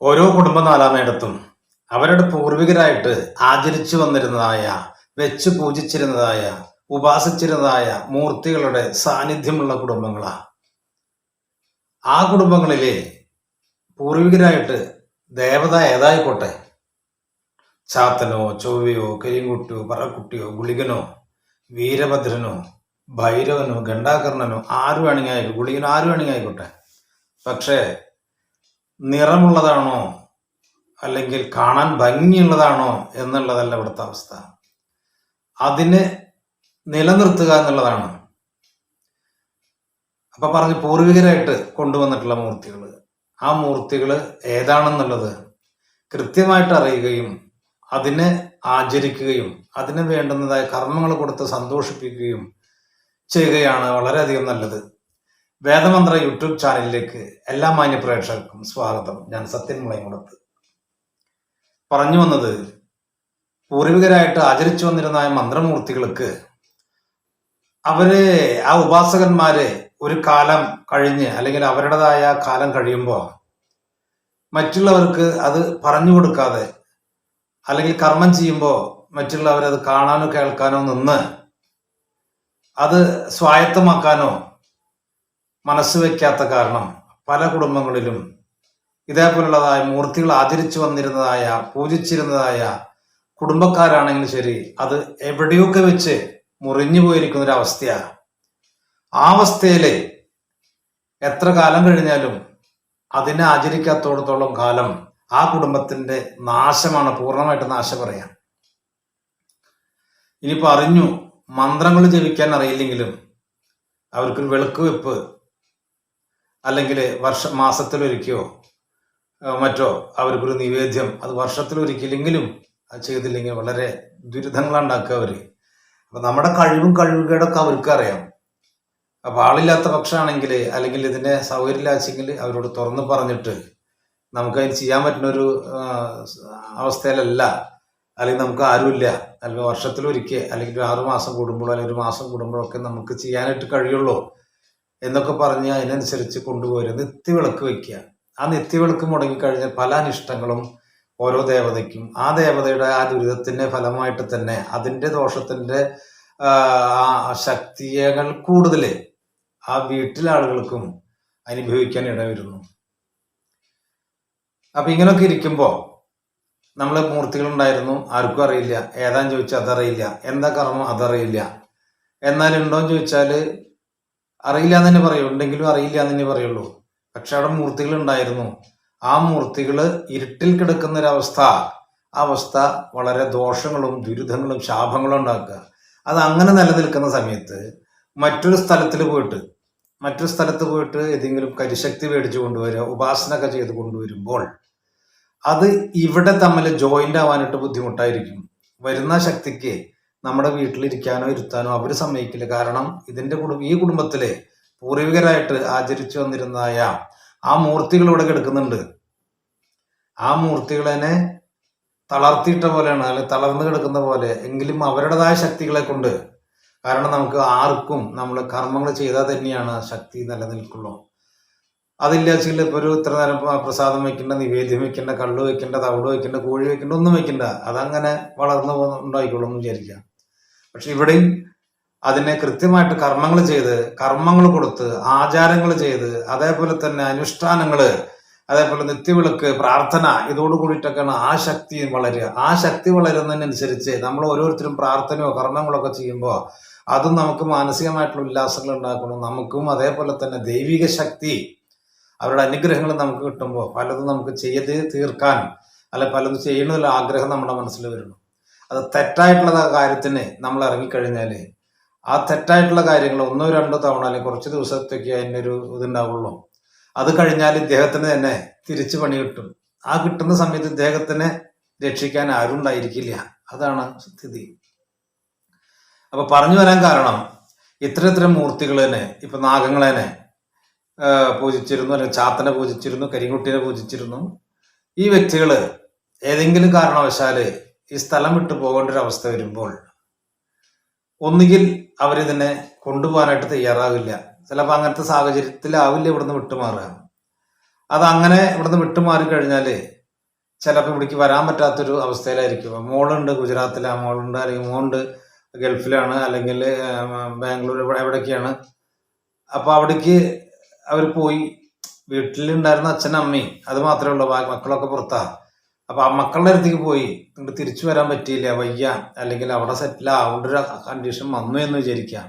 ഓരോ കുടുംബ നാലാമേടത്തും അവരുടെ പൂർവികരായിട്ട് ആചരിച്ചു വന്നിരുന്നതായ വെച്ച് പൂജിച്ചിരുന്നതായ ഉപാസിച്ചിരുന്നതായ മൂർത്തികളുടെ സാന്നിധ്യമുള്ള കുടുംബങ്ങളാണ് ആ കുടുംബങ്ങളിലെ പൂർവികരായിട്ട് ദേവത ഏതായിക്കോട്ടെ? ചാത്തനോ ചൊവ്വയോ കരിങ്കുട്ടിയോ പറക്കുട്ടിയോ ഗുളികനോ വീരഭദ്രനോ ഭൈരവനോ ഗണ്ടാകർണനോ ആരു വേണമെങ്കിൽ ആയിക്കോട്ടെ ഗുളികനോ ആരു വേണമെങ്കിൽ ആയിക്കോട്ടെ? പക്ഷേ നിറമുള്ളതാണോ? അല്ലെങ്കിൽ കാണാൻ ഭംഗിയുള്ളതാണോ എന്നുള്ളതല്ല ഇവിടുത്തെ അവസ്ഥ. അതിനെ നിലനിർത്തുക എന്നുള്ളതാണ്. അപ്പൊ പറഞ്ഞ് പൂർവികരായിട്ട് കൊണ്ടുവന്നിട്ടുള്ള മൂർത്തികൾ. ആ മൂർത്തികൾ ഏതാണെന്നുള്ളത് കൃത്യമായിട്ട് അറിയുകയും അതിനെ ആചരിക്കുകയും അതിന് വേണ്ടുന്നതായ കർമ്മങ്ങൾ കൊടുത്ത് സന്തോഷിപ്പിക്കുകയും ചെയ്യുകയാണ് വളരെയധികം നല്ലത്. വേദമന്ത്ര യൂട്യൂബ് ചാനലിലേക്ക് എല്ലാ മാന്യ പ്രേക്ഷകർക്കും സ്വാഗതം. ഞാൻ സത്യൻ മുളയമുടത്ത് പറഞ്ഞു വന്നത് പൂർവികരായിട്ട് ആചരിച്ചു വന്നിരുന്ന മന്ത്രമൂർത്തികൾക്ക് അവർ ആ ഉപാസകന്മാരെ ഒരു കാലം കഴിഞ്ഞ് അല്ലെങ്കിൽ അവരുടേതായ കാലം കഴിയുമ്പോൾ മറ്റുള്ളവർക്ക് അത് പറഞ്ഞു കൊടുക്കാതെ അല്ലെങ്കിൽ കർമ്മം ചെയ്യുമ്പോൾ മറ്റുള്ളവരത് കാണാനോ കേൾക്കാനോ നിന്ന് അത് സ്വായത്തമാക്കാനോ മനസ്സ് വയ്ക്കാത്ത കാരണം പല കുടുംബങ്ങളിലും ഇതേപോലുള്ളതായ മൂർത്തികൾ ആചരിച്ചു വന്നിരുന്നതായ പൂജിച്ചിരുന്നതായ കുടുംബക്കാരാണെങ്കിലും ശരി അത് എവിടെയൊക്കെ വെച്ച് മുറിഞ്ഞു പോയിരിക്കുന്ന ഒരു അവസ്ഥയാണ് ആ അവസ്ഥയിൽ എത്ര കാലം കഴിഞ്ഞാലും അതിനെ ആചരിക്കാത്തോടത്തോളം കാലം ആ കുടുംബത്തിന്റെ നാശമാണ് പൂർണമായിട്ട് നാശം പറയാം. ഇനിയിപ്പോ അറിഞ്ഞു മന്ത്രങ്ങൾ ജപിക്കാൻ അറിയില്ലെങ്കിലും അവർക്കൊരു വെളുക്ക് വെപ്പ് അല്ലെങ്കിൽ വർഷ മാസത്തിലൊരിക്കയോ മറ്റോ അവർക്കൊരു നിവേദ്യം അത് വർഷത്തിലൊരിക്കലെങ്കിലും അത് ചെയ്തില്ലെങ്കിൽ വളരെ ദുരിതങ്ങളാണ് അവർ അപ്പൊ നമ്മുടെ കഴിവും കഴിവുകേടൊക്കെ അവർക്ക് അറിയാം അപ്പൊ ആളില്ലാത്ത പക്ഷമാണെങ്കിൽ അല്ലെങ്കിൽ ഇതിന്റെ സൗകര്യമില്ലാച്ചെങ്കിൽ അവരോട് തുറന്നു പറഞ്ഞിട്ട് നമുക്ക് അതിന് ചെയ്യാൻ പറ്റുന്ന ഒരു അവസ്ഥയിലല്ല. അല്ലെങ്കിൽ നമുക്ക് ആരുമില്ല. അല്ലെങ്കിൽ വർഷത്തിലൊരിക്കൽ അല്ലെങ്കിൽ ഒരു ആറു മാസം കൂടുമ്പോഴോ അല്ലെങ്കിൽ ഒരു മാസം കൂടുമ്പോഴോ ഒക്കെ നമുക്ക് ചെയ്യാനായിട്ട് കഴിയുള്ളൂ. എന്നൊക്കെ പറഞ്ഞ് അതിനനുസരിച്ച് കൊണ്ടുപോരുക നിത്യവിളക്ക് വെക്കുക. ആ നിത്യവിളക്ക് മുടങ്ങിക്കഴിഞ്ഞാൽ പല അനിഷ്ടങ്ങളും ഓരോ ദേവതയ്ക്കും. ആ ദേവതയുടെ ആ ദുരിതത്തിന്റെ ഫലമായിട്ട് തന്നെ അതിന്റെ ആ ശക്തികൾ കൂടുതൽ ആ വീട്ടിലെ ആളുകൾക്കും അനുഭവിക്കാൻ ഇടവരുന്നു. അപ്പൊ ഇങ്ങനെയൊക്കെ ഇരിക്കുമ്പോ നമ്മൾ മൂർത്തികൾ ഉണ്ടായിരുന്നു ആർക്കും അറിയില്ല. ഏതാന്ന് ചോദിച്ചാൽ അതറിയില്ല. എന്താ കർമ്മം? അതറിയില്ല. എന്നാൽ ചോദിച്ചാൽ അറിയില്ല എന്ന് തന്നെ പറയൂ. ഉണ്ടെങ്കിലും അറിയില്ല എന്ന് തന്നെ പറയുള്ളൂ. പക്ഷെ അവിടെ മൂർത്തികൾ ഉണ്ടായിരുന്നു ആ മൂർത്തികൾ ഇരുട്ടിൽ കിടക്കുന്ന ഒരവസ്ഥ ആ അവസ്ഥ വളരെ ദോഷങ്ങളും ദുരിതങ്ങളും ശാപങ്ങളും ഉണ്ടാക്കുക. അത് അങ്ങനെ നിലനിൽക്കുന്ന സമയത്ത് മറ്റൊരു സ്ഥലത്തിൽ പോയിട്ട് മറ്റൊരു സ്ഥലത്ത് പോയിട്ട് ഏതെങ്കിലും കരിശക്തി മേടിച്ചു കൊണ്ടുവരിക ഉപാസന ഒക്കെ ചെയ്ത് കൊണ്ടുവരുമ്പോൾ അത് ഇവിടെ തമ്മിൽ ജോയിന്റ് ആവാനായിട്ട് ബുദ്ധിമുട്ടായിരിക്കും. വരുന്ന ശക്തിക്ക് നമ്മുടെ വീട്ടിലിരിക്കാനോ ഇരുത്താനോ അവർ സമ്മതിക്കില്ല. കാരണം ഇതിന്റെ കുടുംബ ഈ കുടുംബത്തിലെ പൂർവികരായിട്ട് ആചരിച്ചു വന്നിരുന്നതായ ആ മൂർത്തികൾ ഇവിടെ കിടക്കുന്നുണ്ട്. ആ മൂർത്തികളെ തളർത്തിയിട്ട പോലെയാണ് അല്ലെ തളർന്നു കിടക്കുന്ന പോലെ. എങ്കിലും അവരുടേതായ ശക്തികളെ കൊണ്ട് കാരണം നമുക്ക് ആർക്കും നമ്മൾ കർമ്മങ്ങൾ ചെയ്താൽ തന്നെയാണ് ശക്തി നിലനിൽക്കുള്ളൂ. അതില്ല വെച്ചാൽ ഇപ്പോൾ ഒരു ഇത്ര നേരം പ്രസാദം വെക്കേണ്ട നിവേദ്യം വെക്കേണ്ട കള്ളു വെക്കേണ്ട തവിട് വെക്കേണ്ട കോഴി വെക്കേണ്ട ഒന്നും വെക്കണ്ട. അതങ്ങനെ വളർന്നു ഉണ്ടായിക്കോളും എന്ന് വിചാരിക്കാം പക്ഷെ ഇവിടെയും അതിനെ കൃത്യമായിട്ട് കർമ്മങ്ങൾ ചെയ്ത് കർമ്മങ്ങൾ കൊടുത്ത് ആചാരങ്ങൾ ചെയ്ത് അതേപോലെ തന്നെ അനുഷ്ഠാനങ്ങൾ അതേപോലെ നിത്യവിളക്ക് പ്രാർത്ഥന ഇതോട് കൂടിയിട്ടൊക്കെയാണ് ആ ശക്തി വളരുക. ആ ശക്തി വളരുന്നതിനനുസരിച്ച് നമ്മൾ ഓരോരുത്തരും പ്രാർത്ഥനയോ കർമ്മങ്ങളോ ഒക്കെ ചെയ്യുമ്പോൾ അതും നമുക്ക് മാനസികമായിട്ടുള്ള ഉല്ലാസങ്ങൾ ഉണ്ടാക്കണം. നമുക്കും അതേപോലെ തന്നെ ദൈവിക ശക്തി അവരുടെ അനുഗ്രഹങ്ങൾ നമുക്ക് കിട്ടുമ്പോൾ പലതും നമുക്ക് ചെയ്ത് തീർക്കാൻ അല്ലെ പലതും ചെയ്യണമെന്നുള്ള ആഗ്രഹം നമ്മുടെ മനസ്സിൽ വരുന്നു. അത് തെറ്റായിട്ടുള്ള കാര്യത്തിന് നമ്മൾ ഇറങ്ങിക്കഴിഞ്ഞാൽ ആ തെറ്റായിട്ടുള്ള കാര്യങ്ങൾ ഒന്നോ രണ്ടോ തവണ അല്ലെങ്കിൽ കുറച്ച് ദിവസത്തേക്ക് അതിന്റെ ഒരു ഇതുണ്ടാവുള്ളൂ. അത് കഴിഞ്ഞാൽ ഇദ്ദേഹത്തിന് തന്നെ തിരിച്ചു പണി കിട്ടും. ആ കിട്ടുന്ന സമയത്ത് ഇദ്ദേഹത്തിനെ രക്ഷിക്കാൻ ആരും ഉണ്ടായിരിക്കില്ല. അതാണ് സ്ഥിതി. അപ്പൊ പറഞ്ഞു വരാൻ കാരണം ഇത്ര ഇത്തരം മൂർത്തികൾ തന്നെ ഇപ്പൊ നാഗങ്ങളെന്നെ പൂജിച്ചിരുന്നു അല്ലെങ്കിൽ ചാത്തനെ പൂജിച്ചിരുന്നു കരിങ്കുട്ടിനെ പൂജിച്ചിരുന്നു. ഈ വ്യക്തികൾ ഏതെങ്കിലും കാരണവശാൽ ഈ സ്ഥലം വിട്ടു പോകേണ്ട ഒരു അവസ്ഥ വരുമ്പോൾ ഒന്നുകിൽ അവരിതിനെ കൊണ്ടുപോകാനായിട്ട് തയ്യാറാകില്ല ചിലപ്പോൾ അങ്ങനത്തെ സാഹചര്യത്തിലാവില്ല ഇവിടുന്ന് വിട്ടുമാറുക. അത് അങ്ങനെ ഇവിടുന്ന് വിട്ടുമാറി കഴിഞ്ഞാൽ ചിലപ്പോൾ ഇവിടേക്ക് വരാൻ പറ്റാത്തൊരു അവസ്ഥയിലായിരിക്കും. മോളുണ്ട് ഗുജറാത്തിലാ മോളുണ്ട് അല്ലെങ്കിൽ മോളുണ്ട് ഗൾഫിലാണ് അല്ലെങ്കിൽ ബാംഗ്ലൂർ എവിടെയൊക്കെയാണ്. അപ്പോൾ അവിടേക്ക് അവർ പോയി. വീട്ടിലുണ്ടായിരുന്ന അച്ഛനും അമ്മയും അത് മാത്രമേ ഉള്ളൂ. മക്കളൊക്കെ പുറത്താ. അപ്പൊ ആ മക്കളുടെ അടുത്തേക്ക് പോയി. നിങ്ങൾ തിരിച്ചു വരാൻ പറ്റിയില്ല. വയ്യ. അല്ലെങ്കിൽ അവിടെ സെറ്റിൽ ആവേണ്ട ഒരു കണ്ടീഷൻ വന്നു എന്ന് വിചാരിക്കാം.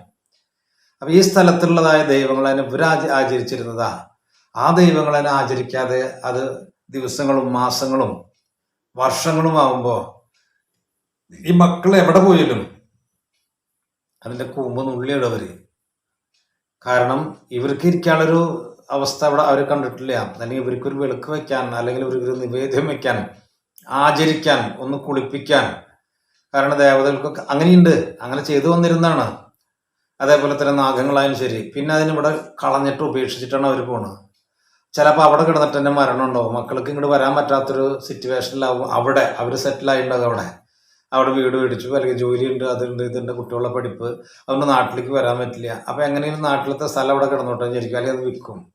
അപ്പൊ ഈ സ്ഥലത്തുള്ളതായ ദൈവങ്ങളെ ഇവർ ആച- ആചരിച്ചിരുന്നതാ. ആ ദൈവങ്ങളെ ആചരിക്കാതെ അത് ദിവസങ്ങളും മാസങ്ങളും വർഷങ്ങളും ആവുമ്പോ ഈ മക്കൾ എവിടെ പോയാലും അതിന്റെ കൂമ്പ് നുള്ളിയിടവര് കാരണം ഇവർക്ക് ഇരിക്കാനുള്ളൊരു അവസ്ഥ അവിടെ അവർ കണ്ടിട്ടില്ല. അല്ലെങ്കിൽ ഇവർക്കൊരു വിളക്ക് വെക്കാൻ അല്ലെങ്കിൽ ഇവർക്കൊരു നിവേദ്യം വെക്കാൻ ആചരിക്കാൻ ഒന്ന് കുളിപ്പിക്കാൻ. കാരണം ദേവതകൾക്കൊക്കെ അങ്ങനെയുണ്ട്. അങ്ങനെ ചെയ്തു വന്നിരുന്നാണ് അതേപോലെ തന്നെ നാഗങ്ങളായാലും ശരി. പിന്നെ അതിനിവിടെ കളഞ്ഞിട്ട് ഉപേക്ഷിച്ചിട്ടാണ് അവർ പോണത്. ചിലപ്പോൾ അവിടെ കിടന്നിട്ട് തന്നെ മരണം ഉണ്ടാവും മക്കൾക്ക് ഇങ്ങോട്ട് വരാൻ പറ്റാത്തൊരു സിറ്റുവേഷനിലാവും അവിടെ. അവർ സെറ്റിലായിട്ടുണ്ടാകും അവിടെ. അവിടെ വീട് മേടിച്ചു. അല്ലെങ്കിൽ ജോലിയുണ്ട് അതുണ്ട് ഇതുണ്ട് കുട്ടികളുടെ പഠിപ്പ്. അതുകൊണ്ട് നാട്ടിലേക്ക് വരാൻ പറ്റില്ല. അപ്പോൾ എങ്ങനെയും നാട്ടിലത്തെ സ്ഥലം അവിടെ കിടന്നോട്ടെ വിചാരിക്കും. അല്ലെങ്കിൽ അത് വിൽക്കും.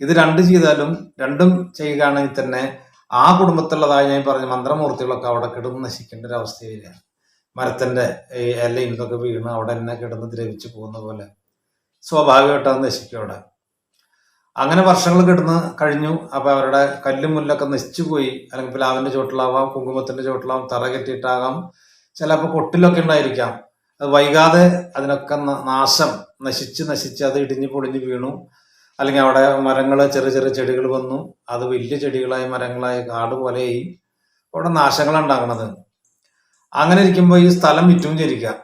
ഇത് രണ്ട് ചെയ്താലും രണ്ടും ചെയ്യുകയാണെങ്കിൽ തന്നെ ആ കുടുംബത്തിലുള്ളതായി ഞാൻ പറഞ്ഞ മന്ത്രമൂർത്തികളൊക്കെ അവിടെ കിടന്ന് നശിക്കേണ്ട ഒരു അവസ്ഥയില്ല മരത്തിന്റെ ഈ ഇലയും ഇതൊക്കെ വീണ് അവിടെ തന്നെ കിടന്ന് ദ്രവിച്ചു പോകുന്ന പോലെ. സ്വാഭാവികമായിട്ട് അത് നശിക്കും അവിടെ. അങ്ങനെ വർഷങ്ങൾ കിടന്ന് കഴിഞ്ഞു. അപ്പൊ അവരുടെ കല്ലും മുല്ലൊക്കെ നശിച്ചു പോയി. അല്ലെങ്കിൽ പ്ലാവിന്റെ ചോട്ടിലാവാം കുങ്കുമത്തിന്റെ ചോട്ടിലാവാം തറ കെട്ടിയിട്ടാകാം. ചിലപ്പോൾ കൊട്ടിലൊക്കെ ഉണ്ടായിരിക്കാം. അത് വൈകാതെ അതിനൊക്കെ നാശം. നശിച്ച് നശിച്ച് അത് ഇടിഞ്ഞ് പൊളിഞ്ഞ് വീണു. അല്ലെങ്കിൽ അവിടെ മരങ്ങൾ ചെറിയ ചെറിയ ചെടികൾ വന്നു. അത് വലിയ ചെടികളായി മരങ്ങളായി കാട് പോലെയായി. അവിടെ നാശങ്ങളാണ് ഉണ്ടാകുന്നത്. അങ്ങനെ ഇരിക്കുമ്പോൾ ഈ സ്ഥലം വിറ്റും ചിരിക്കുക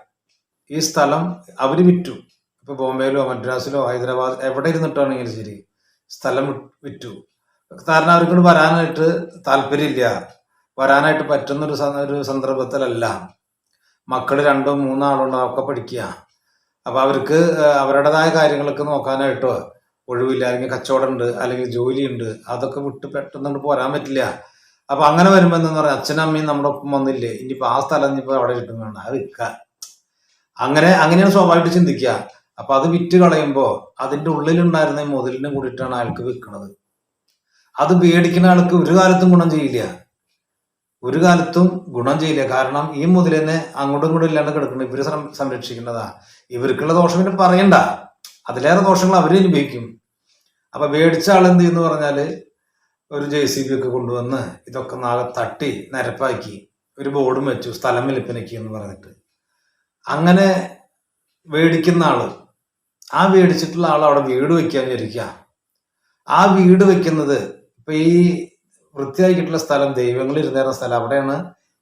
ഈ സ്ഥലം അവർ വിറ്റു. ഇപ്പൊ ബോംബെയിലോ മദ്രാസിലോ ഹൈദരാബാദ് എവിടെ ഇരുന്നിട്ടാണെങ്കിലും ശരി സ്ഥലം വിറ്റു. കാരണം അവർക്ക് വരാനായിട്ട് താല്പര്യമില്ല. വരാനായിട്ട് പറ്റുന്ന ഒരു ഒരു സന്ദർഭത്തിലല്ല. മക്കൾ രണ്ടോ മൂന്നോ ആളുണ്ടോ ഒക്കെ പഠിക്കുക. അപ്പൊ അവർക്ക് അവരുടേതായ കാര്യങ്ങളൊക്കെ നോക്കാനായിട്ടോ ഒഴിവില്ല അല്ലെങ്കിൽ കച്ചവടം ഉണ്ട് അല്ലെങ്കിൽ ജോലിയുണ്ട് അതൊക്കെ വിട്ട് പെട്ടെന്ന് പോരാൻ പറ്റില്ല. അപ്പൊ അങ്ങനെ വരുമ്പോ എന്താ പറയാ അച്ഛനും അമ്മയും നമ്മുടെ ഒപ്പം വന്നില്ലേ ഇനിയിപ്പോ ആ സ്ഥലം ഇനിയിപ്പോ അവിടെ കിട്ടും വേണം അത് വിൽക്കുക അങ്ങനെ അങ്ങനെയാണ് സ്വാഭാവികമായിട്ട് ചിന്തിക്കുക അപ്പൊ അത് വിറ്റ് കളയുമ്പോ അതിന്റെ ഉള്ളിലുണ്ടായിരുന്ന ഈ മുതലിനും കൂടിയിട്ടാണ് അയാൾക്ക് വിൽക്കുന്നത് അത് മേടിക്കുന്ന ആൾക്ക് ഒരു കാലത്തും ഗുണം ചെയ്യില്ല. ഒരു കാലത്തും ഗുണം ചെയ്യില്ല. കാരണം ഈ മുതലിനെ അങ്ങോട്ടും ഇങ്ങോട്ടും ഇല്ലാണ്ട് കിടക്കുന്നത് ഇവർ സംരക്ഷിക്കുന്നതാ ഇവർക്കുള്ള ദോഷം പിന്നെ പറയണ്ട. അതിലേറെ ദോഷങ്ങൾ അവർ അനുഭവിക്കും. അപ്പൊ മേടിച്ച ആൾ എന്ത് ചെയ്യുന്നു പറഞ്ഞാൽ ഒരു ജെ സി ബി ഒക്കെ കൊണ്ടുവന്ന് ഇതൊക്കെ നാളെ തട്ടി നിരപ്പാക്കി ഒരു ബോർഡും വെച്ചു സ്ഥലം വിൽപ്പനയ്ക്ക് എന്ന് പറഞ്ഞിട്ട്. അങ്ങനെ മേടിക്കുന്ന ആൾ ആ മേടിച്ചിട്ടുള്ള ആൾ അവിടെ വീട് വെക്കാൻ വിചാരിക്കുക. ആ വീട് വെക്കുന്നത് ഇപ്പൊ ഈ വൃത്തിയാക്കിയിട്ടുള്ള സ്ഥലം ദൈവങ്ങൾ ഇരുന്നേറുന്ന സ്ഥലം അവിടെയാണ്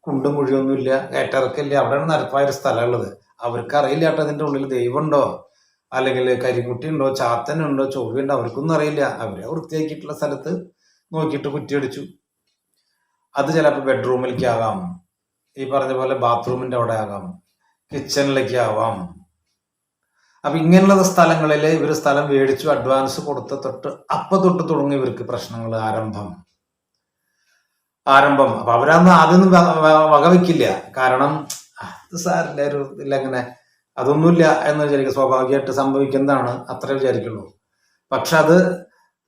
കുണ്ടും കുഴിയൊന്നുമില്ല ഏറ്ററക്കില്ല അവിടെയാണ് നിരപ്പായ ഒരു സ്ഥലമുള്ളത് അവർക്ക് അറിയില്ല കേട്ടോ അതിന്റെ ഉള്ളിൽ ദൈവമുണ്ടോ അല്ലെങ്കിൽ കരിക്കുട്ടി ഉണ്ടോ ചാത്തനുണ്ടോ ചൊവ്വയുണ്ടോ അവർക്കൊന്നും അറിയില്ല. അവരെ വൃത്തിയാക്കിയിട്ടുള്ള സ്ഥലത്ത് നോക്കിയിട്ട് കുറ്റിയടിച്ചു. അത് ചിലപ്പോൾ ബെഡ്റൂമിലേക്ക് ആകാം. ഈ പറഞ്ഞ പോലെ ബാത്റൂമിന്റെ അവിടെ ആകാം. കിച്ചണിലേക്ക് ആവാം. അപ്പൊ ഇങ്ങനെയുള്ള സ്ഥലങ്ങളിൽ ഇവർ സ്ഥലം മേടിച്ചു അഡ്വാൻസ് കൊടുത്ത തൊട്ട് അപ്പൊ തൊട്ട് തുടങ്ങി ഇവർക്ക് പ്രശ്നങ്ങൾ ആരംഭം. ആരംഭം. അപ്പൊ അവരന്ന് ആദ്യം വകവെക്കില്ല കാരണം അത് സാറില്ല ഒരു ഇല്ല അങ്ങനെ അതൊന്നുമില്ല എന്ന് വിചാരിക്കുക. സ്വാഭാവികമായിട്ട് സംഭവിക്കുന്നതാണ് അത്രേ വിചാരിക്കുള്ളൂ. പക്ഷെ അത്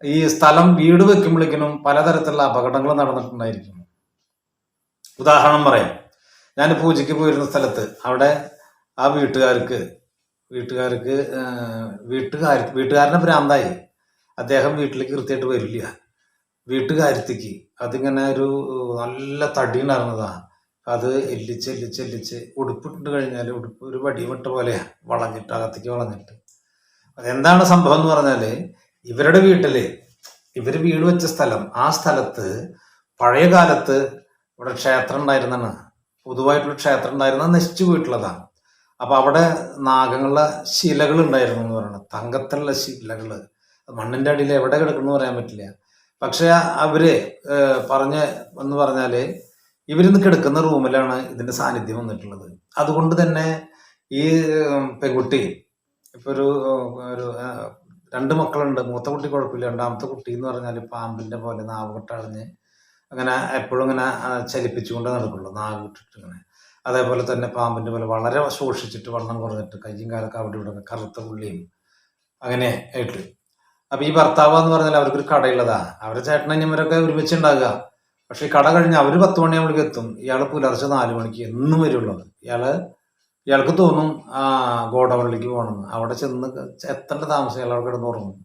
ഈ സ്ഥലം വീട് വെക്കുമ്പോഴേക്കിനും പലതരത്തിലുള്ള അപകടങ്ങൾ നടന്നിട്ടുണ്ടായിരിക്കും. ഉദാഹരണം പറയാം. ഞാൻ പൂജയ്ക്ക് പോയിരുന്ന സ്ഥലത്ത് അവിടെ ആ വീട്ടുകാർക്ക് വീട്ടുകാർക്ക് വീട്ടുകാർ വീട്ടുകാരനെ ഭ്രാന്തായി. അദ്ദേഹം വീട്ടിലേക്ക് കൃത്യമായിട്ട് വരില്ല. വീട്ടുകാരത്തേക്ക് അതിങ്ങനെ ഒരു നല്ല തടി ഉണ്ടായിരുന്നതാ അത് എല്ലിച്ച് എല്ലിച്ച് എല്ലിച്ച്. ഉടുപ്പിട്ട് കഴിഞ്ഞാൽ ഉടുപ്പ് ഒരു വടിവിട്ട പോലെയാണ് വളഞ്ഞിട്ട് അകത്തേക്ക് വളഞ്ഞിട്ട്. അതെന്താണ് സംഭവം എന്ന് പറഞ്ഞാൽ ഇവരുടെ വീട്ടിൽ ഇവർ വീട് വെച്ച സ്ഥലം ആ സ്ഥലത്ത് പഴയ കാലത്ത് ഇവിടെ ക്ഷേത്രം ഉണ്ടായിരുന്നാണ് പൊതുവായിട്ടുള്ള ക്ഷേത്രം ഉണ്ടായിരുന്ന നശിച്ചു പോയിട്ടുള്ളതാണ്. അപ്പൊ അവിടെ നാഗങ്ങളുടെ ശിലകൾ ഉണ്ടായിരുന്നു എന്ന് പറയുന്നത് തങ്കത്തിലുള്ള ശിലകൾ. മണ്ണിന്റെ അടിയിൽ എവിടെ കിടക്കുന്നു പറയാൻ പറ്റില്ല. പക്ഷേ അവർ പറഞ്ഞ് എന്ന് പറഞ്ഞാൽ ഇവരിന്ന് കിടക്കുന്ന റൂമിലാണ് ഇതിന്റെ സാന്നിധ്യം വന്നിട്ടുള്ളത്. അതുകൊണ്ട് തന്നെ ഈ പെൺകുട്ടി ഇപ്പൊ ഒരു ഒരു രണ്ട് മക്കളുണ്ട്. മൂത്ത കുട്ടി കുഴപ്പമില്ല. രണ്ടാമത്തെ കുട്ടി എന്ന് പറഞ്ഞാൽ പാമ്പിന്റെ പോലെ നാവ് കൊട്ടറിഞ്ഞ് അങ്ങനെ എപ്പോഴും ഇങ്ങനെ ചലിപ്പിച്ചുകൊണ്ട് നടക്കുള്ളൂ. നാവ് വിട്ടിട്ട് ഇങ്ങനെ. അതേപോലെ തന്നെ പാമ്പിന്റെ പോലെ വളരെ സൂക്ഷിച്ചിട്ട് വണ്ണം കുറഞ്ഞിട്ട് കയ്യും കാലൊക്കെ അവിടെ ഇവിടെ കറുത്ത പുള്ളിയും അങ്ങനെ ആയിട്ട്. അപ്പൊ ഈ ഭർത്താവ് എന്ന് പറഞ്ഞാൽ അവർക്കൊരു കടയുള്ളതാ. അവരുടെ ചേട്ടനും ഒരുമിച്ച് ഉണ്ടാകുക പക്ഷെ കട കഴിഞ്ഞ് അവർ പത്ത് മണിയാകുമ്പോഴേക്ക് എത്തും. ഇയാൾ പുലർച്ചെ നാല് മണിക്ക് എന്നും വരുള്ളത് ഇയാൾ ഇയാൾക്ക് തോന്നും ആ ഗോഡൗണിലേക്ക് പോകണം. അവിടെ ചെന്ന് എത്തേണ്ട താമസം ഇയാൾ അവിടെ കിടന്ന് ഉറങ്ങും.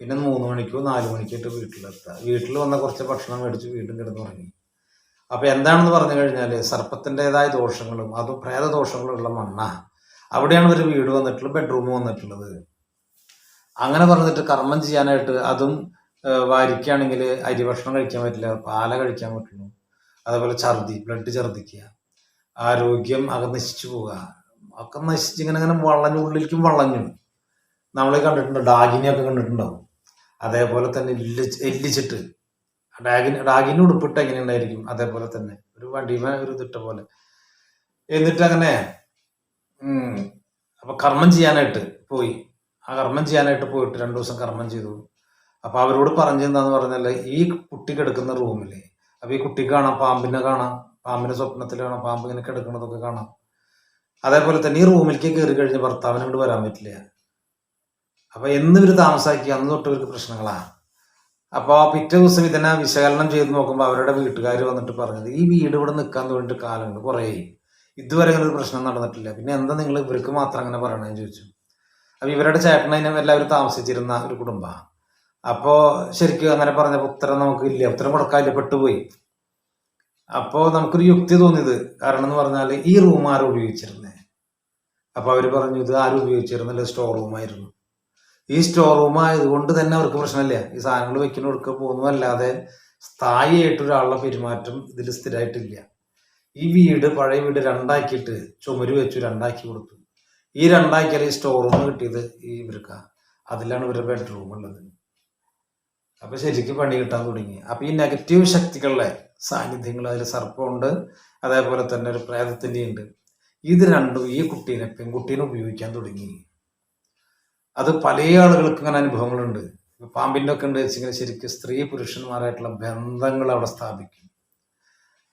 പിന്നെ മൂന്ന് മണിക്കോ നാല് മണിക്കോ വീട്ടിലെത്തുക വീട്ടിൽ വന്ന കുറച്ച് ഭക്ഷണം മേടിച്ച് വീണ്ടും കിടന്നുറങ്ങി അപ്പൊ എന്താണെന്ന് പറഞ്ഞു കഴിഞ്ഞാൽ സർപ്പത്തിന്റെതായ ദോഷങ്ങളും അതും പ്രേത ദോഷങ്ങളും ഉള്ള മണ്ണ. അവിടെയാണ് ഒരു വീട് വന്നിട്ടുള്ളത് ബെഡ്റൂം വന്നിട്ടുള്ളത്. അങ്ങനെ പറഞ്ഞിട്ട് കർമ്മം ചെയ്യാനായിട്ട് അതും വാരിക്കുകയാണെങ്കിൽ അരി ഭക്ഷണം കഴിക്കാൻ പറ്റില്ല പാല കഴിക്കാൻ പറ്റുള്ളൂ അതേപോലെ ഛർദി ബ്ലഡ് ഛർദിക്കുക ആരോഗ്യം അകം നശിച്ചു പോവുക. ഒക്കെ നശിച്ച് ഇങ്ങനെ ഇങ്ങനെ വളഞ്ഞു ഉള്ളിലേക്കും വളഞ്ഞു നമ്മൾ കണ്ടിട്ടുണ്ട് ഡാഗിനെയൊക്കെ കണ്ടിട്ടുണ്ടാവും. അതേപോലെ തന്നെ എല്ലി എല്ലിച്ചിട്ട് ഡാഗിന് ഡാഗിന് ഉടുപ്പിട്ട് എങ്ങനെ ഉണ്ടായിരിക്കും അതേപോലെ തന്നെ ഒരു വണ്ടിമ ഒരു ഇതിട്ട പോലെ. എന്നിട്ട് അങ്ങനെ അപ്പൊ കർമ്മം ചെയ്യാനായിട്ട് പോയി. ആ കർമ്മം ചെയ്യാനായിട്ട് പോയിട്ട് രണ്ടു ദിവസം കർമ്മം ചെയ്തു. അപ്പൊ അവരോട് പറഞ്ഞെന്താന്ന് പറഞ്ഞാൽ ഈ കുട്ടി കിടക്കുന്ന റൂമിൽ അപ്പൊ ഈ കുട്ടി കാണാം പാമ്പിനെ കാണാം പാമ്പിന്റെ സ്വപ്നത്തിൽ കാണാം പാമ്പ് ഇങ്ങനെ കിടക്കുന്നതൊക്കെ കാണാം. അതേപോലെ തന്നെ ഈ റൂമിലേക്ക് കയറി കഴിഞ്ഞ് ഭർത്താവിനെ കൊണ്ട് വരാൻ പറ്റില്ല. അപ്പൊ എന്ന് ഇവർ താമസാക്കി അന്ന് തൊട്ട് ഇവർക്ക് പ്രശ്നങ്ങളാണ് അപ്പൊ പിറ്റേ ദിവസം ഇതിനെ വിശകലനം ചെയ്ത് നോക്കുമ്പോൾ അവരുടെ വീട്ടുകാർ വന്നിട്ട് പറഞ്ഞത് ഈ വീട് ഇവിടെ നിൽക്കാൻ വേണ്ടിട്ട് കാലങ്ങൾ കുറേ ഇതുവരെ അങ്ങനെ ഒരു പ്രശ്നം നടന്നിട്ടില്ല. പിന്നെ എന്താ നിങ്ങൾ ഇവർക്ക് മാത്രം അങ്ങനെ പറയണമെന്ന് ചോദിച്ചു. അപ്പൊ ഇവരുടെ ചേട്ടനെ എല്ലാവരും താമസിച്ചിരുന്ന ഒരു കുടുംബമാണ് അപ്പോ ശരിക്കും അങ്ങനെ പറഞ്ഞപ്പോ ഉത്തരം നമുക്ക് ഇല്ല ഉത്തരം കൊടുക്കാനില്ല പെട്ടുപോയി. അപ്പോ നമുക്കൊരു യുക്തി തോന്നിയത്. കാരണം എന്ന് പറഞ്ഞാൽ ഈ റൂം ആരും ഉപയോഗിച്ചിരുന്നേ? അപ്പൊ അവർ പറഞ്ഞു ഇത് ആരും ഉപയോഗിച്ചിരുന്നില്ല? സ്റ്റോർ റൂം ആയിരുന്നു. ഈ സ്റ്റോർ റൂം ആയതുകൊണ്ട് തന്നെ അവർക്ക് പ്രശ്നമില്ല. ഈ സാധനങ്ങൾ വെക്കുന്നവർക്ക് പോകുന്നു അല്ലാതെ സ്ഥായിയായിട്ട് ഒരാളുടെ പെരുമാറ്റം ഇതിൽ സ്ഥിരമായിട്ടില്ല ഈ വീട് പഴയ വീട് രണ്ടാക്കിയിട്ട് ചുമര് വെച്ചു രണ്ടാക്കി കൊടുത്തു. ഈ രണ്ടാക്കിയാൽ ഈ സ്റ്റോർ റൂം കിട്ടിയത് ഈ ഇവർക്കാ അതിലാണ് ഇവരുടെ ബെഡ്റൂം ഉള്ളത്. അപ്പൊ ശരിക്കും പണി കിട്ടാൻ തുടങ്ങി. അപ്പൊ ഈ നെഗറ്റീവ് ശക്തികളുടെ സാന്നിധ്യങ്ങൾ അതിൽ സർപ്പമുണ്ട്. അതേപോലെ തന്നെ ഒരു പ്രേതത്തിന്റെ ഉണ്ട് ഇത് രണ്ടും ഈ കുട്ടീനെ പെൺകുട്ടീനെ ഉപയോഗിക്കാൻ തുടങ്ങി. അത് പല ആളുകൾക്ക് ഇങ്ങനെ അനുഭവങ്ങളുണ്ട്. പാമ്പിന്റെ ഒക്കെ ഉണ്ട് വെച്ചിങ്ങനെ ശരിക്കും സ്ത്രീ പുരുഷന്മാരായിട്ടുള്ള ബന്ധങ്ങൾ അവിടെ സ്ഥാപിക്കും.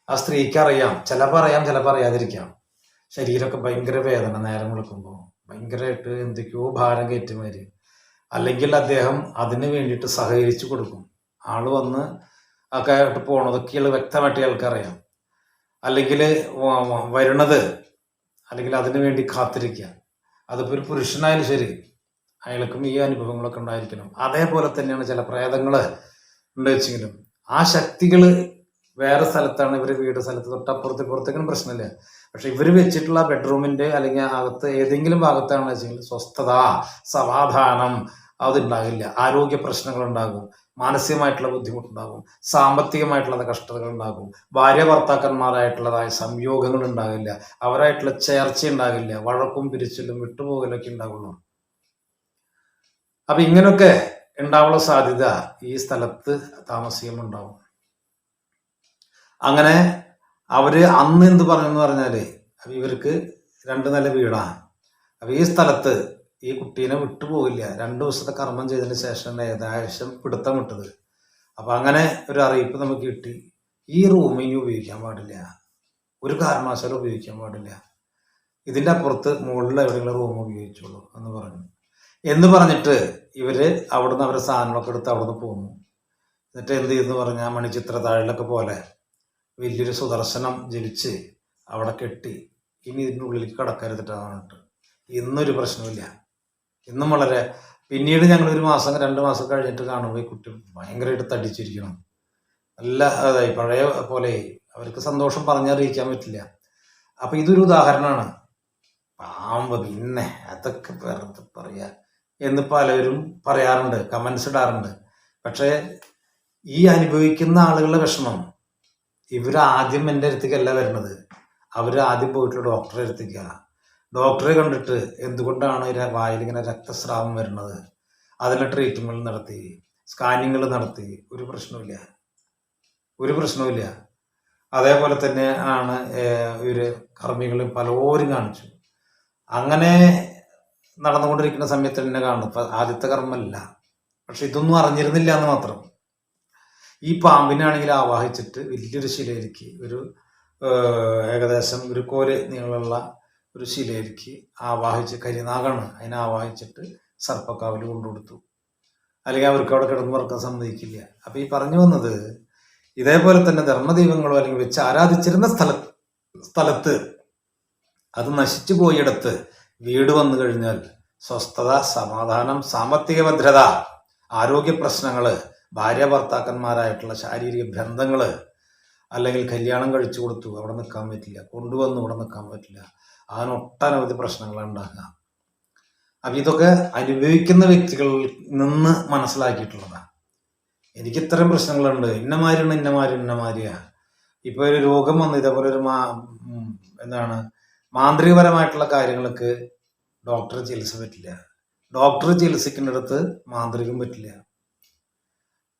ആ സ്ത്രീക്ക് അറിയാം. ചിലപ്പോൾ അറിയാം ചിലപ്പോൾ അറിയാതിരിക്കാം ശരീരമൊക്കെ ഭയങ്കര വേദന നേരം വിളിക്കുമ്പോൾ ഭയങ്കരമായിട്ട് എന്തൊക്കെയോ ഭാരം കയറ്റുമാര് അല്ലെങ്കിൽ അദ്ദേഹം അതിന് വേണ്ടിയിട്ട് സഹകരിച്ചു കൊടുക്കും. ആൾ വന്ന് ഒക്കെ ആയിട്ട് പോണതൊക്കെ ഇയാൾ വ്യക്തമായിട്ട് ഇയാൾക്ക് അറിയാം അല്ലെങ്കിൽ വരുന്നത് അല്ലെങ്കിൽ അതിനു വേണ്ടി കാത്തിരിക്കുക. അതിപ്പോൾ ഒരു പുരുഷനായാലും ശരി അയാൾക്കും ഈ അനുഭവങ്ങളൊക്കെ ഉണ്ടായിരിക്കണം. അതേപോലെ തന്നെയാണ് ചില പ്രേതങ്ങൾ ഉണ്ട് വെച്ചെങ്കിലും ആ ശക്തികൾ വേറെ സ്ഥലത്താണ് ഇവർ വീട് സ്ഥലത്ത് തൊട്ടപ്പുറത്ത് പുറത്തേക്കും പ്രശ്നമില്ല. പക്ഷെ ഇവർ വെച്ചിട്ടുള്ള ബെഡ്റൂമിന്റെ അല്ലെങ്കിൽ അകത്ത് ഏതെങ്കിലും ഭാഗത്താണെന്ന് വെച്ചെങ്കിൽ സ്വസ്ഥത സമാധാനം അതുണ്ടാകില്ല. ആരോഗ്യ പ്രശ്നങ്ങൾ ഉണ്ടാകും മാനസികമായിട്ടുള്ള ബുദ്ധിമുട്ടുണ്ടാകും സാമ്പത്തികമായിട്ടുള്ള കഷ്ടതകൾ ഉണ്ടാകും ഭാര്യ ഭർത്താക്കന്മാരായിട്ടുള്ളതായ സംയോഗങ്ങൾ ഉണ്ടാകില്ല അവരായിട്ടുള്ള ചേർച്ച ഉണ്ടാകില്ല വഴക്കും പിരിച്ചിലും വിട്ടുപോകലൊക്കെ ഉണ്ടാകുള്ളൂ. അപ്പൊ ഇങ്ങനൊക്കെ ഉണ്ടാവാനുള്ള സാധ്യത ഈ സ്ഥലത്ത് താമസിക്കുമ്പോൾ ഉണ്ടാവും അങ്ങനെ അവർ അന്ന് എന്ത് പറഞ്ഞെന്ന് പറഞ്ഞാൽ അപ്പൊ ഇവർക്ക് രണ്ട് നില വീടാണ് അപ്പൊ ഈ സ്ഥലത്ത് ഈ കുട്ടീനെ വിട്ടുപോകില്ല രണ്ട് ദിവസത്തെ കർമ്മം ചെയ്തതിന് ശേഷം ഏകദേശം പിടുത്തം വിട്ടത്. അപ്പൊ അങ്ങനെ ഒരു അറിയിപ്പ് നമുക്ക് കിട്ടി. ഈ റൂം ഇനി ഉപയോഗിക്കാൻ പാടില്ല. ഒരു കാരണവശാലും ഉപയോഗിക്കാൻ പാടില്ല. ഇതിന്റെ അപ്പുറത്ത് മുകളിൽ എവിടെയുള്ള റൂം ഉപയോഗിച്ചോളൂ എന്ന് പറഞ്ഞു. എന്ന് പറഞ്ഞിട്ട് ഇവർ അവിടുന്ന് അവരുടെ സാധനങ്ങളൊക്കെ എടുത്ത് അവിടുന്ന് പോന്നു. എന്നിട്ട് എന്ത് ചെയ്തെന്ന് പറഞ്ഞാൽ മണിച്ചിത്ര താഴിലൊക്കെ പോലെ വലിയൊരു സുദർശനം ജപിച്ച് അവിടെ കെട്ടി. ഇനി ഇതിന്റെ കടക്കരുതിട്ടാണ് പറഞ്ഞിട്ട് ഇന്നൊരു പ്രശ്നമില്ല ഇന്നും വളരെ പിന്നീട് ഞങ്ങൾ ഒരു മാസം രണ്ട് മാസം കഴിഞ്ഞിട്ട് കാണുമ്പോൾ ഈ കുട്ടി ഭയങ്കരമായിട്ട് തടിച്ചിരിക്കണം. നല്ല അതായി പഴയ പോലെ അവർക്ക് സന്തോഷം പറഞ്ഞറിയിക്കാൻ പറ്റില്ല. അപ്പം ഇതൊരു ഉദാഹരണമാണ്. പാമ്പ് പിന്നെ അതൊക്കെ വെറുതെ പറയാ. എന്ന് പലരും പറയാറുണ്ട് കമൻസ് ഇടാറുണ്ട്. പക്ഷേ ഈ അനുഭവിക്കുന്ന ആളുകളുടെ വിഷമം ഇവർ ആദ്യം എന്റെ അടുത്തേക്കല്ല വരുന്നത്. അവർ ആദ്യം പോയിട്ടുള്ള ഡോക്ടറെ അടുത്തേക്കാണ് ഡോക്ടറെ കണ്ടിട്ട് എന്തുകൊണ്ടാണ് വായിൽ ഇങ്ങനെ രക്തസ്രാവം വരുന്നത്? അതിന് ട്രീറ്റ്മെന്റ് നടത്തി സ്കാനിങ്ങൾ നടത്തി ഒരു പ്രശ്നവുമില്ല. ഒരു പ്രശ്നവുമില്ല. അതേപോലെ തന്നെ ആണ് ഇവർ കർമ്മികളും പലരും കാണിച്ചു. അങ്ങനെ നടന്നുകൊണ്ടിരിക്കുന്ന സമയത്ത് തന്നെ കാണും ഇപ്പൊ ആദ്യത്തെ കർമ്മമല്ല പക്ഷെ ഇതൊന്നും അറിഞ്ഞിരുന്നില്ല എന്ന് മാത്രം. ഈ പാമ്പിനാണെങ്കിൽ ആവാഹിച്ചിട്ട് വലിയൊരു ശിലയിലേക്ക് ഒരു ഏകദേശം ഒരു കോൽ നീളമുള്ള ഒരു ശിലയിലേക്ക് ആവാഹിച്ച് കരിനാഗാണ് അതിനെ ആവാഹിച്ചിട്ട് സർപ്പക്കാവിൽ കൊണ്ടുകൊടുത്തു. അല്ലെങ്കിൽ അവർക്ക് അവിടെ കിടന്നു പറക്കാൻ സമ്മതിക്കില്ല. അപ്പൊ ഈ പറഞ്ഞു വന്നത് ഇതേപോലെ തന്നെ ധർമ്മദൈവങ്ങളോ അല്ലെങ്കിൽ വെച്ച് ആരാധിച്ചിരുന്ന സ്ഥല സ്ഥലത്ത് അത് നശിച്ചു പോയിടത്ത് വീട് വന്നു കഴിഞ്ഞാൽ സ്വസ്ഥത സമാധാനം സാമ്പത്തിക ഭദ്രത ആരോഗ്യ പ്രശ്നങ്ങൾ ഭാര്യ ഭർത്താക്കന്മാരായിട്ടുള്ള ശാരീരിക ബന്ധങ്ങൾ അല്ലെങ്കിൽ കല്യാണം കഴിച്ചു കൊടുത്തു അവിടെ നിൽക്കാൻ പറ്റില്ല കൊണ്ടുവന്നു ഇവിടെ നിൽക്കാൻ പറ്റില്ല അങ്ങനെ ഒട്ടനവധി പ്രശ്നങ്ങൾ ഉണ്ടാകാം അപ്പൊ ഇതൊക്കെ അനുഭവിക്കുന്ന വ്യക്തികളിൽ നിന്ന് മനസ്സിലാക്കിയിട്ടുള്ളതാണ്. എനിക്ക് ഇത്തരം പ്രശ്നങ്ങളുണ്ട്. ഇന്നമാരുണ്ട് ഇന്നമാരി ഇന്നമാരിയാ. ഇപ്പൊ ഒരു രോഗം വന്ന് ഇതേപോലെ ഒരു മാ എന്താണ് മാന്ത്രികപരമായിട്ടുള്ള കാര്യങ്ങൾക്ക് ഡോക്ടർ ചികിത്സ പറ്റില്ല. ഡോക്ടർ ചികിത്സിക്കുന്നിടത്ത് മാന്ത്രികം പറ്റില്ല.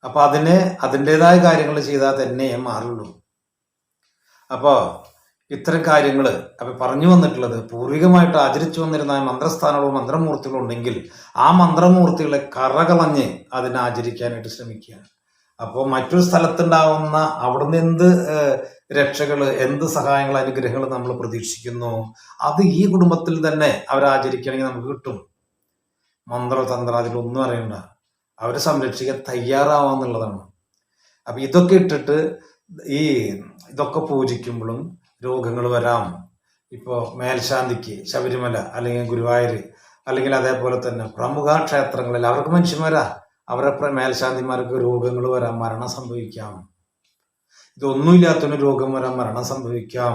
അപ്പൊ അതിന് അതിന്റെതായ കാര്യങ്ങൾ ചെയ്താൽ തന്നെ മാറുള്ളൂ. അപ്പോ ഇത്തരം കാര്യങ്ങൾ അപ്പൊ പറഞ്ഞു വന്നിട്ടുള്ളത് പൂർവികമായിട്ട് ആചരിച്ചു വന്നിരുന്ന മന്ത്രസ്ഥാനങ്ങളോ മന്ത്രമൂർത്തികളോ ഉണ്ടെങ്കിൽ ആ മന്ത്രമൂർത്തികളെ കറകളഞ്ഞ് അതിനെ ആചരിക്കാനായിട്ട് ശ്രമിക്കുക അപ്പോൾ മറ്റൊരു സ്ഥലത്തുണ്ടാവുന്ന അവിടുന്ന് എന്ത് രക്ഷകൾ എന്ത് സഹായങ്ങൾ അനുഗ്രഹങ്ങൾ നമ്മൾ പ്രതീക്ഷിക്കുന്നു? അത് ഈ കുടുംബത്തിൽ തന്നെ അവരാചരിക്കണമെങ്കിൽ നമുക്ക് കിട്ടും. മന്ത്രതന്ത്ര അതിലൊന്നും അറിയണ്ട. അവരെ സംരക്ഷിക്കാൻ തയ്യാറാവാന്നുള്ളതാണ് അപ്പൊ ഇതൊക്കെ ഇട്ടിട്ട് ഈ ഇതൊക്കെ പൂജിക്കുമ്പോഴും രോഗങ്ങൾ വരാം. ഇപ്പോൾ മേൽശാന്തിക്ക് ശബരിമല അല്ലെങ്കിൽ ഗുരുവായൂർ അല്ലെങ്കിൽ അതേപോലെ തന്നെ പ്രമുഖ ക്ഷേത്രങ്ങളിൽ അവർക്ക് മനുഷ്യന്മാരാ. അവരെ മേൽശാന്തിമാർക്ക് രോഗങ്ങൾ വരാം മരണം സംഭവിക്കാം. ഇതൊന്നുമില്ലാത്തതിന് രോഗം വരാൻ മരണം സംഭവിക്കാം.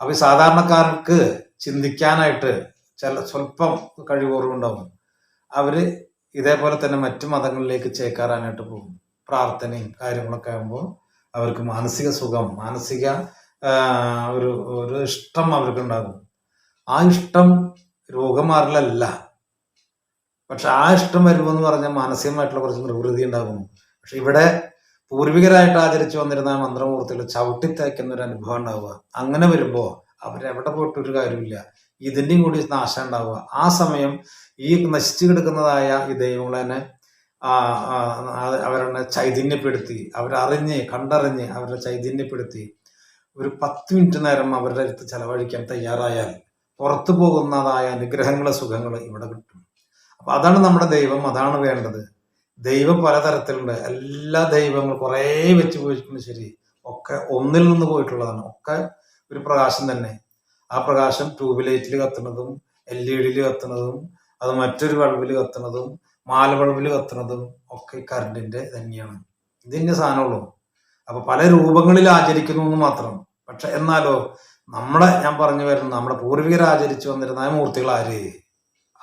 അപ്പൊ ഈ സാധാരണക്കാർക്ക് ചിന്തിക്കാനായിട്ട് ചില സ്വല്പം കഴിവുറവുണ്ടാവും. അവർ ഇതേപോലെ തന്നെ മറ്റു മതങ്ങളിലേക്ക് ചേക്കാറാനായിട്ട് പോകും. പ്രാർത്ഥനയും കാര്യങ്ങളൊക്കെ ആകുമ്പോൾ അവർക്ക് മാനസിക സുഖം മാനസിക ഒരു ഒരു ഇഷ്ടം അവർക്ക് ഉണ്ടാകും ആ ഇഷ്ടം രോഗം മാറലല്ല പക്ഷെ ആ ഇഷ്ടം വരുമ്പോൾ എന്ന് പറഞ്ഞാൽ മാനസികമായിട്ടുള്ള കുറച്ച് നിർവൃതി ഉണ്ടാകും. പക്ഷെ ഇവിടെ പൂർവികരായിട്ട് ആചരിച്ചു വന്നിരുന്ന ആ മന്ത്രമൂർത്തികൾ ചവിട്ടിത്തേക്കുന്ന ഒരു അനുഭവം ഉണ്ടാവുക. അങ്ങനെ വരുമ്പോൾ അവരെവിടെ പോയിട്ടൊരു കാര്യമില്ല ഇതിന്റെയും കൂടി നാശം ഉണ്ടാവുക. ആ സമയം ഈ നശിച്ചു കിടക്കുന്നതായ ഈ ദൈവങ്ങളെ തന്നെ ആ, ആ, ആ, അവരെ ചൈതന്യപ്പെടുത്തി അവരറിഞ്ഞ് കണ്ടറിഞ്ഞ് അവരെ ചൈതന്യപ്പെടുത്തി ഒരു പത്ത് മിനിറ്റ് നേരം അവരുടെ അടുത്ത് ചെലവഴിക്കാൻ തയ്യാറായാൽ പുറത്തു പോകുന്നതായ അനുഗ്രഹങ്ങളെ സുഖങ്ങൾ ഇവിടെ കിട്ടും. അപ്പൊ അതാണ് നമ്മുടെ ദൈവം അതാണ് വേണ്ടത്. ദൈവം പലതരത്തിലുണ്ട്. എല്ലാ ദൈവങ്ങളും കുറേ വെച്ച് പോയിട്ടുണ്ട് ശരി. ഒക്കെ ഒന്നിൽ നിന്ന് പോയിട്ടുള്ളതാണ്. ഒക്കെ ഒരു പ്രകാശം തന്നെ. ആ പ്രകാശം ട്യൂബ് ലൈറ്റിൽ കത്തുന്നതും എൽ ഇ ഡിയിൽ കത്തുന്നതും അത് മറ്റൊരു ബൾബിൽ കത്തുന്നതും മാല ബൾബിൽ കത്തുന്നതും ഒക്കെ കറണ്ടിന്റെ തന്നെയാണ്. ഇതിന്റെ സാധനമുള്ളൂ. അപ്പൊ പല രൂപങ്ങളിൽ ആചരിക്കുന്നു എന്ന് മാത്രം. പക്ഷെ എന്നാലോ നമ്മളെ ഞാൻ പറഞ്ഞു വരുന്നത് നമ്മുടെ പൂർവികർ ആചരിച്ചു വന്നിരുന്ന മൂർത്തികൾ ആര്?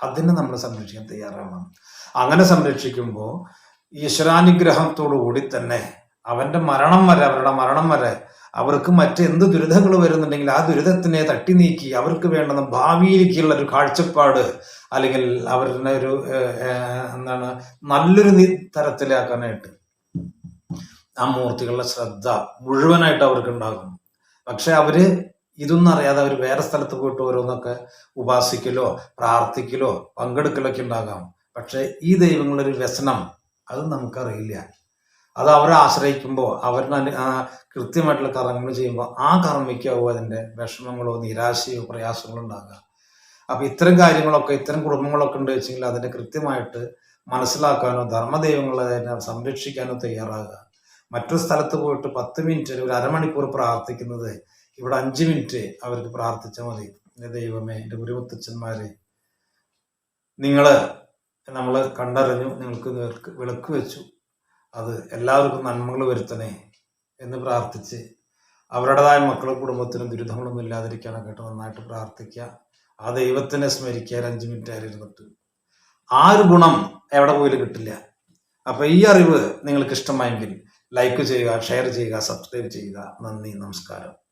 അതിനെ നമ്മൾ സംരക്ഷിക്കാൻ തയ്യാറാവണം. അങ്ങനെ സംരക്ഷിക്കുമ്പോൾ ഈശ്വരാനുഗ്രഹത്തോടു കൂടി തന്നെ അവന്റെ മരണം വരെ അവരുടെ മരണം വരെ അവർക്ക് മറ്റെന്ത് ദുരിതങ്ങൾ വരുന്നുണ്ടെങ്കിൽ ആ ദുരിതത്തിനെ തട്ടി നീക്കി അവർക്ക് വേണ്ടുന്ന ഭാവിയിലേക്കുള്ള ഒരു കാഴ്ചപ്പാട് അല്ലെങ്കിൽ അവരുടെ ഒരു എന്താണ് നല്ലൊരു തരത്തിലാക്കാനായിട്ട് ആ മൂർത്തികളുടെ ശ്രദ്ധ മുഴുവനായിട്ട് അവർക്ക് ഉണ്ടാകും പക്ഷെ അവർ ഇതൊന്നും അറിയാതെ അവർ വേറെ സ്ഥലത്ത് പോയിട്ട് ഓരോന്നൊക്കെ ഉപാസിക്കലോ പ്രാർത്ഥിക്കലോ പങ്കെടുക്കലൊക്കെ ഉണ്ടാകാം. പക്ഷെ ഈ ദൈവങ്ങളുടെ ഒരു വ്യസനം അത് നമുക്കറിയില്ല. അത് അവരെ ആശ്രയിക്കുമ്പോൾ അവരുടെ കൃത്യമായിട്ടുള്ള കർമ്മങ്ങൾ ചെയ്യുമ്പോൾ ആ കർമ്മയ്ക്കാവും അതിന്റെ വിഷമങ്ങളോ നിരാശയോ പ്രയാസങ്ങളോ ഉണ്ടാകുക അപ്പം ഇത്തരം കാര്യങ്ങളൊക്കെ ഇത്തരം കുടുംബങ്ങളൊക്കെ ഉണ്ട് വെച്ചെങ്കിൽ അതിനെ കൃത്യമായിട്ട് മനസ്സിലാക്കാനോ ധർമ്മദൈവങ്ങളെ സംരക്ഷിക്കാനോ തയ്യാറാകുക മറ്റൊരു സ്ഥലത്ത് പോയിട്ട് പത്ത് മിനിറ്റ് ഒരു അരമണിക്കൂർ പ്രാർത്ഥിക്കുന്നത് ഇവിടെ അഞ്ച് മിനിറ്റ് അവർക്ക് പ്രാർത്ഥിച്ചാൽ മതി. എന്റെ ദൈവമേ എന്റെ ഗുരുമുത്തച്ഛന്മാരെ നിങ്ങൾ നമ്മൾ കണ്ടറിഞ്ഞു നിങ്ങൾക്ക് വിളക്ക് വെച്ചു. അത് എല്ലാവർക്കും നന്മകൾ വരുത്തണേ എന്ന് പ്രാർത്ഥിച്ച് അവരുടേതായ മക്കളും കുടുംബത്തിനും ദുരിതങ്ങളൊന്നും ഇല്ലാതിരിക്കാനൊക്കെ ആയിട്ട് നന്നായിട്ട് പ്രാർത്ഥിക്കുക. ആ ദൈവത്തിനെ സ്മരിക്കുക. ഒരു അഞ്ച് മിനിറ്റ് ആയിരുന്നിട്ട് ആ ഒരു ഗുണം എവിടെ പോയാലും കിട്ടില്ല. അപ്പൊ ഈ അറിവ് നിങ്ങൾക്ക് ഇഷ്ടമായെങ്കിൽ ലൈക്ക് ചെയ്യുക ഷെയർ ചെയ്യുക സബ്സ്ക്രൈബ് ചെയ്യുക. നന്ദി നമസ്കാരം.